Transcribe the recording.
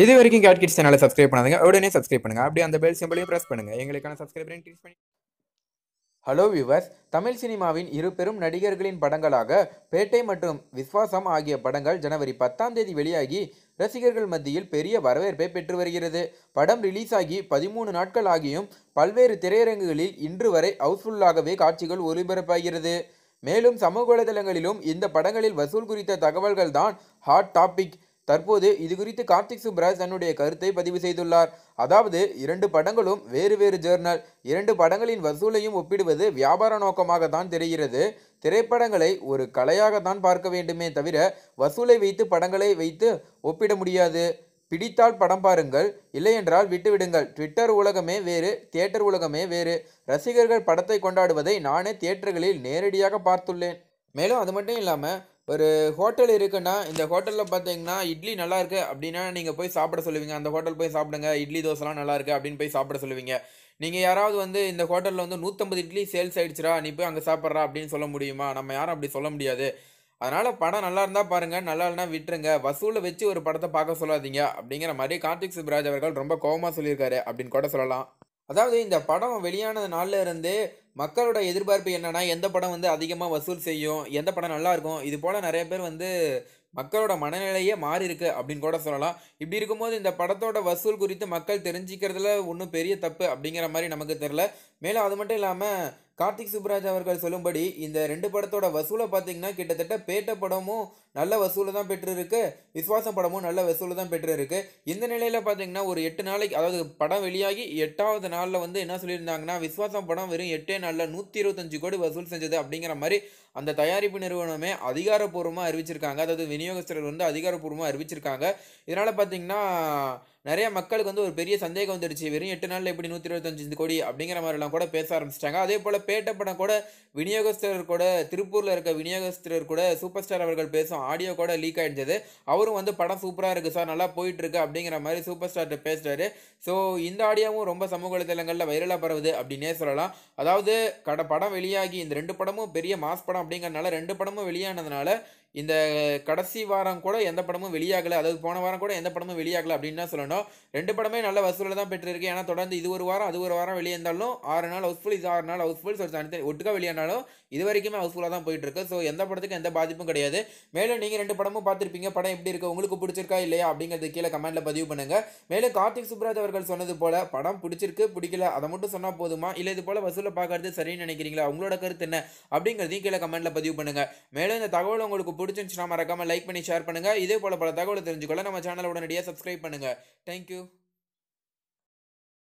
இது வரைக்கும் cat kids சேனலை சப்ஸ்கிரைப் பண்ணாதுங்க. உடனே சப்ஸ்கிரைப் பண்ணுங்க. அப்படியே அந்த பெல் சிம்பிளையும் ப்ரெஸ் பண்ணுங்க. எங்களுக்கான சப்ஸ்கிரைபரையும் கிளிக் பண்ணி ஹலோ வியூவர்ஸ் தமிழ் சினிமாவின் இரு பெரும் நடிகர்களின் படங்களாக பேட்டை மற்றும் விஸ்வாசம் ஆகிய படங்கள் ஜனவரி பத்தாம் தேதி வெளியாகி ரசிகர்கள் மத்தியில் பெரிய வரவேற்பை பெற்று வருகிறது. படம் ரிலீஸ் ஆகி பதிமூணு நாட்கள் ஆகியும் பல்வேறு திரையரங்குகளில் இன்று வரை ஹவுஸ்ஃபுல்லாகவே காட்சிகள் ஒளிபரப்பாகிறது. மேலும் சமூக வலைதளங்களிலும் இந்த படங்களில் வசூல் குறித்த தகவல்கள் தான் ஹாட் டாபிக் தற்போது இது குறித்து கார்த்திக் சுப்ராஜ் தன்னுடைய கருத்தை பதிவு செய்துள்ளார். அதாவது இரண்டு படங்களும் வேறு வேறு ஜேர்னல் இரண்டு படங்களின் வசூலையும் ஒப்பிடுவது வியாபார நோக்கமாக தான் தெரிகிறது. திரைப்படங்களை ஒரு கலையாகத்தான் பார்க்க வேண்டுமே தவிர வசூலை வைத்து படங்களை வைத்து ஒப்பிட முடியாது. பிடித்தால் படம் பாருங்கள் இல்லையென்றால் விட்டுவிடுங்கள். ட்விட்டர் உலகமே வேறு தியேட்டர் உலகமே வேறு. ரசிகர்கள் படத்தை கொண்டாடுவதை நானே தியேட்டர்களில் நேரடியாக பார்த்துள்ளேன். மேலும் அது மட்டும் இல்லாமல் ஒரு ஹோட்டல் இருக்குன்னா இந்த ஹோட்டலில் பார்த்தீங்கன்னா இட்லி நல்லா இருக்கு அப்படின்னா நீங்கள் போய் சாப்பிட சொல்லுவீங்க. அந்த ஹோட்டல் போய் சாப்பிடுங்க. இட்லி தோசைலாம் நல்லா இருக்கு அப்படின்னு போய் சாப்பிட சொல்லுவீங்க. நீங்கள் யாராவது வந்து இந்த ஹோட்டலில் வந்து நூற்றம்பது இட்லி சேல்ஸ் ஆயிடுச்சுரா நீ போய் அங்கே சாப்பிட்றா அப்படின்னு சொல்ல முடியுமா? நம்ம யாரும் அப்படி சொல்ல முடியாது. அதனால் படம் நல்லா இருந்தால் பாருங்கள் நல்லா இல்லைனா விட்டுருங்க. வசூலை வச்சு ஒரு படத்தை பார்க்க சொல்லாதீங்க அப்படிங்கிற மாதிரி கார்த்திக் சுப்ராஜ் அவர்கள் ரொம்ப கோபமாக சொல்லியிருக்காரு அப்படின்னு கூட சொல்லலாம். அதாவது இந்த படம் வெளியான நாளில் இருந்தே மக்களோட எதிர்பார்ப்பு என்னன்னா எந்த படம் வந்து அதிகமாக வசூல் செய்யும் எந்த படம் நல்லா இருக்கும் இது போல் நிறைய பேர் வந்து மக்களோட மனநிலையே மாறி இருக்கு அப்படின்னு கூட சொல்லலாம். இப்படி இருக்கும்போது இந்த படத்தோட வசூல் குறித்து மக்கள் தெரிஞ்சுக்கிறதுல ஒன்றும் பெரிய தப்பு அப்படிங்கிற மாதிரி நமக்கு தெரில மேலும் அது மட்டும் இல்லாமல் கார்த்திக் சுப்ராஜ் அவர்கள் சொல்லும்படி இந்த ரெண்டு படத்தோட வசூலை பார்த்தீங்கன்னா கிட்டத்தட்ட பேட்ட படமும் நல்ல வசூலை தான் பெற்றிருக்கு. விஸ்வாசம் படமும் நல்ல வசூலை தான் பெற்றிருக்கு. இந்த நிலையில் பார்த்தீங்கன்னா ஒரு எட்டு நாளைக்கு அதாவது படம் வெளியாகி எட்டாவது நாளில் வந்து என்ன சொல்லியிருந்தாங்கன்னா விஸ்வாசம் படம் வெறும் எட்டே நாளில் நூற்றி இருபத்தஞ்சு கோடி வசூல் செஞ்சது அப்படிங்கிற மாதிரி அந்த தயாரிப்பு நிறுவனமே அதிகாரப்பூர்வமாக அறிவிச்சிருக்காங்க. அதாவது விநியோகஸ்தர்கள் வந்து அதிகாரப்பூர்வமாக அறிவிச்சிருக்காங்க. இதனால் பார்த்தீங்கன்னா நிறைய மக்களுக்கு வந்து ஒரு பெரிய சந்தேகம் வந்துடுச்சு. வெறும் எட்டு நாளில் எப்படி நூற்றி இருபத்தஞ்சு கோடி அப்படிங்கிற மாதிரிலாம் கூட பேச ஆரம்பிச்சிட்டாங்க. அதே போல் பேட்ட படம் கூட விநியோகஸ்தர் கூட திருப்பூரில் இருக்க விநியோகஸ்தர் கூட சூப்பர் ஸ்டார் அவர்கள் பேசும் ஆடியோ கூட லீக் ஆகிடுச்சது அவரும் வந்து படம் சூப்பராக இருக்குது சார் நல்லா போயிட்டுருக்கு அப்படிங்கிற மாதிரி சூப்பர் ஸ்டார்கிட்ட பேசுகிறாரு ஸோ இந்த ஆடியோவும் ரொம்ப சமூக வலைதளங்களில் வைரலாக பரவுது அப்படின்னே சொல்லலாம். அதாவது கட படம் வெளியாகி இந்த ரெண்டு படமும் பெரிய மாஸ் படம் அப்படிங்கிறனால ரெண்டு படமும் வெளியானதுனால இந்த கடைசி வாரம் கூட எந்த படமும் வெளியாகலை. அதாவது போன வாரம் கூட எந்த படமும் வெளியாகலை அப்படின்னு தான் சொல்லணும். ரெண்டு படமே நல்ல வசூலில் தான் பெற்றிருக்கு. ஏன்னா தொடர்ந்து இது ஒரு வாரம் அது ஒரு வாரம் வெளியிருந்தாலும் ஆறு நாள் ஹவுஸ்ஃபுல் இது ஆறு நாள் ஹவுஸ்ஃபுல் ஸோ தனித்தனி ஒட்டுக்கா வெளியானாலும் இது வரைக்குமே ஹவுஸ்ஃபுல்லாக தான் போயிட்டு இருக்கு ஸோ எந்த படத்துக்கும் எந்த பாதிப்பும் கிடையாது. மேலும் நீங்கள் ரெண்டு படமும் பார்த்துருப்பீங்க. படம் எப்படி இருக்கு உங்களுக்கு பிடிச்சிருக்கா இல்லையா அப்படிங்கிறது கீழே கமெண்ட்ல பதிவு பண்ணுங்க. மேலும் கார்த்திக் சுப்ராஜ் அவர்கள் சொன்னது போல படம் பிடிச்சிருக்கு பிடிக்கல அதை மட்டும் சொன்னால் போதுமா? இல்லை இது போல வசூலை பார்க்கறது சரின்னு நினைக்கிறீங்களா? உங்களோட கருத்து என்ன? அப்படிங்கிறதையும் கீழே கமெண்ட்ல பதிவு பண்ணுங்க. மேலும் இந்த தகவல் உங்களுக்கு பிடிச்சிருந்துச்சுன்னா மறக்காம லைக் பண்ணி ஷேர் பண்ணுங்க. இதே போல பல தகவலை தெரிஞ்சுக்கொள்ள நம்ம சேனலை உடனடியாக சப்ஸ்கிரைப் பண்ணுங்க தேங்க்யூ